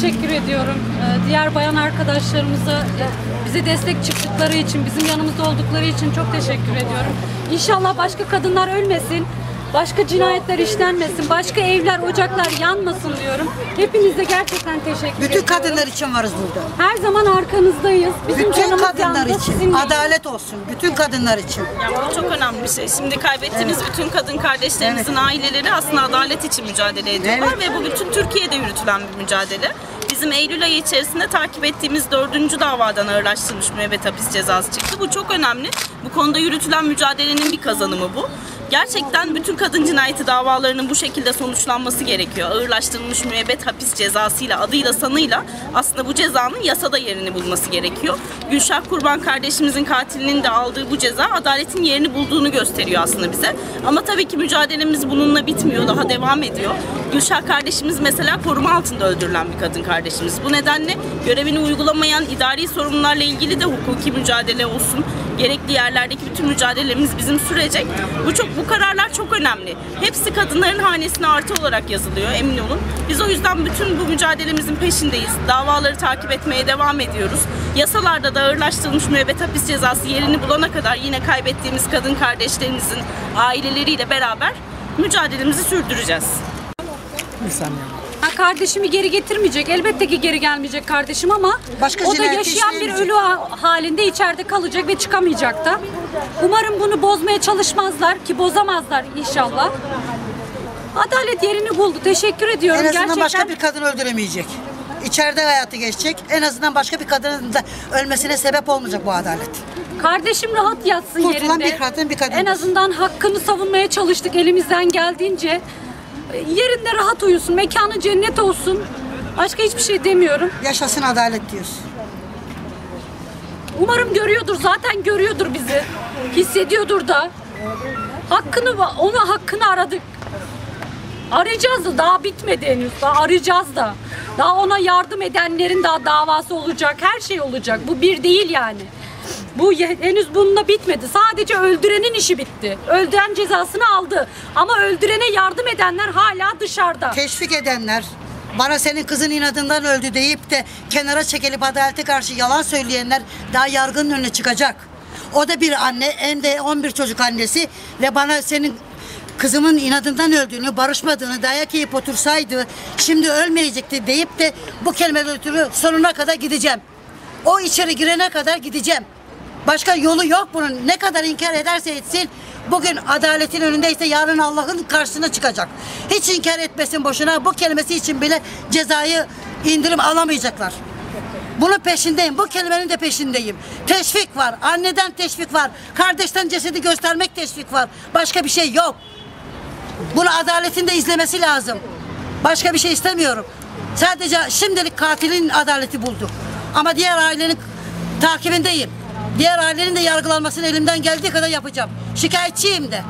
teşekkür ediyorum. Ee, Diğer bayan arkadaşlarımıza e, bize destek çıktıkları için, bizim yanımızda oldukları için çok teşekkür ediyorum. İnşallah başka kadınlar ölmesin, başka cinayetler işlenmesin, başka evler, ocaklar yanmasın diyorum. Hepinize gerçekten teşekkür Bütün ediyorum. kadınlar için varız burada. Her zaman arkanızdayız. Bizim Bütün canımız kadınlar için. sizinleyiz. Adalet olsun. Bütün kadınlar için. Yani bu çok önemli bir şey. Şimdi kaybettiğimiz bütün kadın kardeşlerimizin aileleri aslında adalet için mücadele ediyorlar ve bu bütün Türkiye'de yürütülen bir mücadele. Bizim Eylül ayı içerisinde takip ettiğimiz dördüncü davadan ağırlaştırılmış müebbet hapis cezası çıktı. Bu çok önemli. Bu konuda yürütülen mücadelenin bir kazanımı bu. Gerçekten bütün kadın cinayeti davalarının bu şekilde sonuçlanması gerekiyor. Ağırlaştırılmış müebbet hapis cezasıyla, adıyla sanıyla aslında bu cezanın yasada yerini bulması gerekiyor. Gülşah Kurban kardeşimizin katilinin de aldığı bu ceza adaletin yerini bulduğunu gösteriyor aslında bize. Ama tabii ki mücadelemiz bununla bitmiyor, daha devam ediyor. Gülşah kardeşimiz mesela koruma altında öldürülen bir kadın kardeşimiz. Bu nedenle görevini uygulamayan idari sorunlarla ilgili de hukuki mücadele olsun, gerekli yerlerdeki bütün mücadelelerimiz bizim sürecek. Bu çok bu kararlar çok önemli. Hepsi kadınların hanesine artı olarak yazılıyor emin olun. Biz o yüzden bütün bu mücadelemizin peşindeyiz. Davaları takip etmeye devam ediyoruz. Yasalarda da ağırlaştırılmış müebbet hapis cezası yerini bulana kadar yine kaybettiğimiz kadın kardeşlerimizin aileleriyle beraber mücadelemizi sürdüreceğiz. Ha, kardeşimi geri getirmeyecek. Elbette ki geri gelmeyecek kardeşim ama Başka o da yaşayan bir ölü ha- halinde içeride kalacak ve çıkamayacak da. Umarım bunu bozmaya çalışmazlar ki bozamazlar inşallah. Adalet yerini buldu. Teşekkür ediyorum. En azından Gerçekten başka bir kadın öldüremeyecek. İçeride hayatı geçecek. En azından başka bir kadının da ölmesine sebep olmayacak bu adalet. kardeşim rahat yatsın Kurtulan yerinde. bir kadın, bir kadındır. En azından hakkını savunmaya çalıştık elimizden geldiğince. Yerinde rahat uyusun. Mekanı cennet olsun. Başka hiçbir şey demiyorum. Yaşasın adalet diyoruz. Umarım görüyordur. Zaten görüyordur bizi. Hissediyordur da. Hakkını ona hakkını aradık. Arayacağız da daha bitmedi henüz. Daha arayacağız da. Daha ona yardım edenlerin daha davası olacak. Her şey olacak. Bu bir değil yani. Bu henüz bununla bitmedi. Sadece öldürenin işi bitti. Öldüren cezasını aldı. Ama öldürene yardım edenler hala dışarıda. Teşvik edenler, bana senin kızın inadından öldü deyip de kenara çekilip adalete karşı yalan söyleyenler daha yargının önüne çıkacak. O da bir anne, en de 11 çocuk annesi ve bana senin kızımın inadından öldüğünü, barışmadığını, dayak yiyip otursaydı şimdi ölmeyecekti deyip de bu kelimeler ötürü sonuna kadar gideceğim. O içeri girene kadar gideceğim. Başka yolu yok bunun. Ne kadar inkar ederse etsin bugün adaletin önündeyse yarın Allah'ın karşısına çıkacak. Hiç inkar etmesin boşuna. Bu kelimesi için bile cezayı indirim alamayacaklar. Bunun peşindeyim. Bu kelimenin de peşindeyim. Teşvik var. Anneden teşvik var. Kardeşten cesedi göstermek teşvik var. Başka bir şey yok. Bunu adaletin de izlemesi lazım. Başka bir şey istemiyorum. Sadece şimdilik katilin adaleti buldu. Ama diğer ailenin takibindeyim. Diğer ailelerin de yargılanmasını elimden geldiği kadar yapacağım. Şikayetçiyim de.